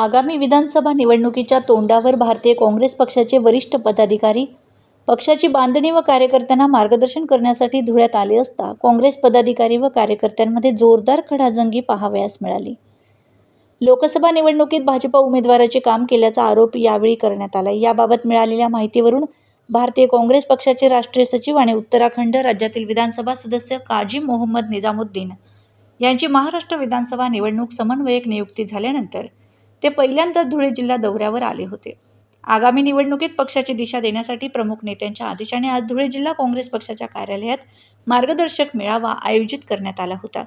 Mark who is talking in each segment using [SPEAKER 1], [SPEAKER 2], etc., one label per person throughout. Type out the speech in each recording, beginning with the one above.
[SPEAKER 1] आगामी विधानसभा निवडणुकीच्या तोंडावर भारतीय काँग्रेस पक्षाचे वरिष्ठ पदाधिकारी पक्षाची बांधणी व कार्यकर्त्यांना मार्गदर्शन करण्यासाठी धुळ्यात आले असता काँग्रेस पदाधिकारी व कार्यकर्त्यांमध्ये जोरदार खडाजंगी पाहावयास मिळाली. लोकसभा निवडणुकीत भाजपा उमेदवाराचे काम केल्याचा आरोप यावेळी करण्यात आला याबाबत मिळालेल्या माहितीवरून भारतीय काँग्रेस पक्षाचे राष्ट्रीय सचिव आणि उत्तराखंड राज्यातील विधानसभा सदस्य काजी मोहम्मद निजामुद्दीन यांची महाराष्ट्र विधानसभा निवडणूक समन्वयक नियुक्ती झाल्यानंतर ते पहिल्यांदा धुळे जिल्हा दौऱ्यावर आले होते. आगामी निवडणुकीत पक्षाची दिशा देण्यासाठी प्रमुख नेत्यांच्या आदेशाने आज धुळे जिल्हा काँग्रेस पक्षाच्या कार्यालयात मार्गदर्शक मेळावा आयोजित करण्यात आला होता.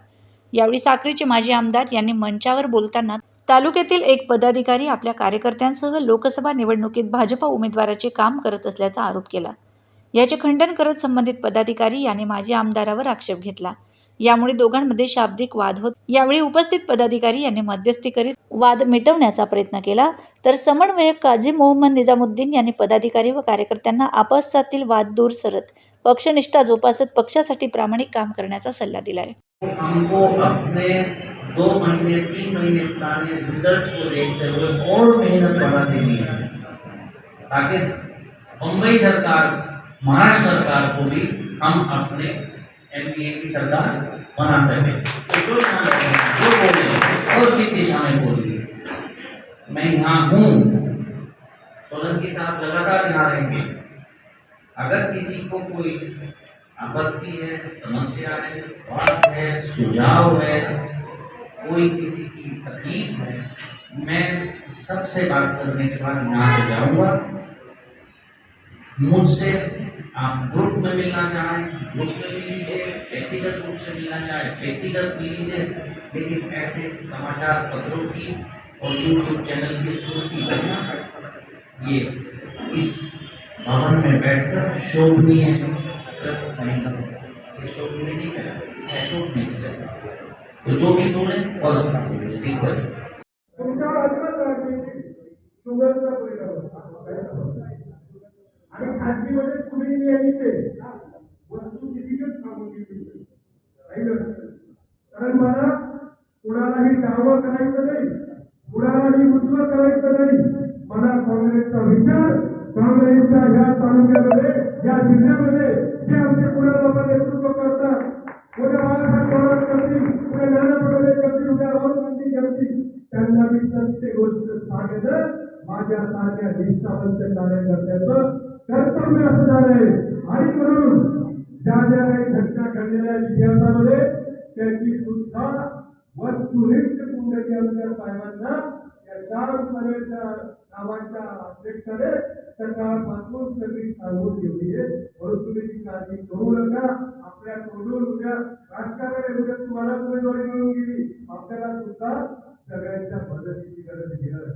[SPEAKER 1] यावेळी साक्रीचे माजी आमदार यांनी मंचावर बोलताना तालुक्यातील एक पदाधिकारी आपल्या कार्यकर्त्यांसह लोकसभा निवडणुकीत भाजपा उमेदवाराचे काम करत असल्याचा आरोप केला. याचे खंडन करत संबंधित पदाधिकारी यांनी माजी आमदारावर आक्षेप घेतला. यामुळे दोघांमध्ये शाब्दिक वाद होत यावेळी उपस्थित पदाधिकारी यांनी मध्यस्थी करीत वाद मिटवण्याचा प्रयत्न केला. तर समन्वयक काझी मोहम्मद निजामुद्दीन यांनी पदाधिकारी व कार्यकर्त्यांना आपसातील वाद दूर सरत पक्षनिष्ठा जोपासत पक्षासाठी प्रामाणिक काम करण्याचा सल्ला दिलाय.
[SPEAKER 2] दो महीने तीन महीने पुराने रिजल्ट को देखते हुए और मेहनत ताकि सरकार महाराष्ट्र सरकार को भी हम अपने एम की सरकार बना सके। तो जो बोले पॉजिटिव दिशा में बोलिए मैं यहाँ हूँ। सोलंकी साहब लगातार यहाँ रहेंगे। अगर किसी को कोई आपत्ति है, समस्या है, बात है, सुझाव है, कोई किसी की तकलीफ़ है, मैं सबसे बात करने के बाद यहाँ से जाऊँगा। मुझसे आप ग्रुप में मिलना चाहें ग्रुप में मिल लीजिए, व्यक्तिगत रूप से मिलना चाहें, व्यक्तिगत मिल लीजिए, लेकिन ऐसे समाचार पत्रों की और यूट्यूब चैनल की शुरू की ये इस भवन में बैठकर शोभनीय नहीं ये शोभनीय नहीं करा अशोक नहीं करा तो जो भी बोले पॉजिटिव रिक्वेस्ट
[SPEAKER 3] तुमच्यावर मला कुणालाही दावा करायचं नाही कुणालाही उजवं करायचं नाही. मला काँग्रेसचा विचार काँग्रेसच्या या तालुक्यामध्ये या जिल्ह्यामध्ये जे आमचे कुणाला नेतृत्व करतात उद्या बाळासाहेब पवार करतील उद्या नाना पटोले करतील उद्या राहुल गांधी करतील त्यांना मी सत्य गोष्ट सांगितलं माझ्या सारख्या निष्ठावंत कार्यकर्त्याचं कर्तव्य असणार आहे. आणि म्हणून ज्या ज्या काही घटना घडलेल्या इतिहासामध्ये त्याची सुद्धा वस्तुनिष्ठ कुंडली आमच्या साहेबांना या चार पर्यंत नावाच्या अध्यक्षाने सकाळपासून सगळी सांगून ठेवली आहे. म्हणून तुम्ही ती काळजी करू नका. आपल्या तोडून उद्या राजकारण उद्या तुम्हाला उमेदवारी मिळून गेली. आपल्याला सुद्धा सगळ्यांच्या मदतीची गरज घेणार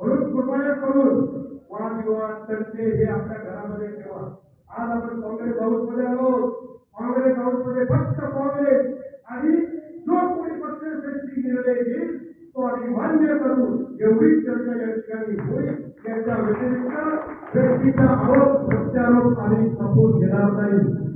[SPEAKER 3] म्हणून कृपया करून वादविवाद तंटे हे आपल्या घरामध्ये ठेवा. आज आपण काँग्रेस हाऊसमध्ये आलो काँग्रेस हाऊसमध्ये फक्त काँग्रेस आणि जो कोणी पक्षश्रेष्ठी निर्णय घेईल तो आम्ही मान्य करू चर्चा या ठिकाणी होईल. व्यतिरिक्त व्यक्तीचा आरोप प्रत्यारोप आम्ही संपवून घेणार नाही.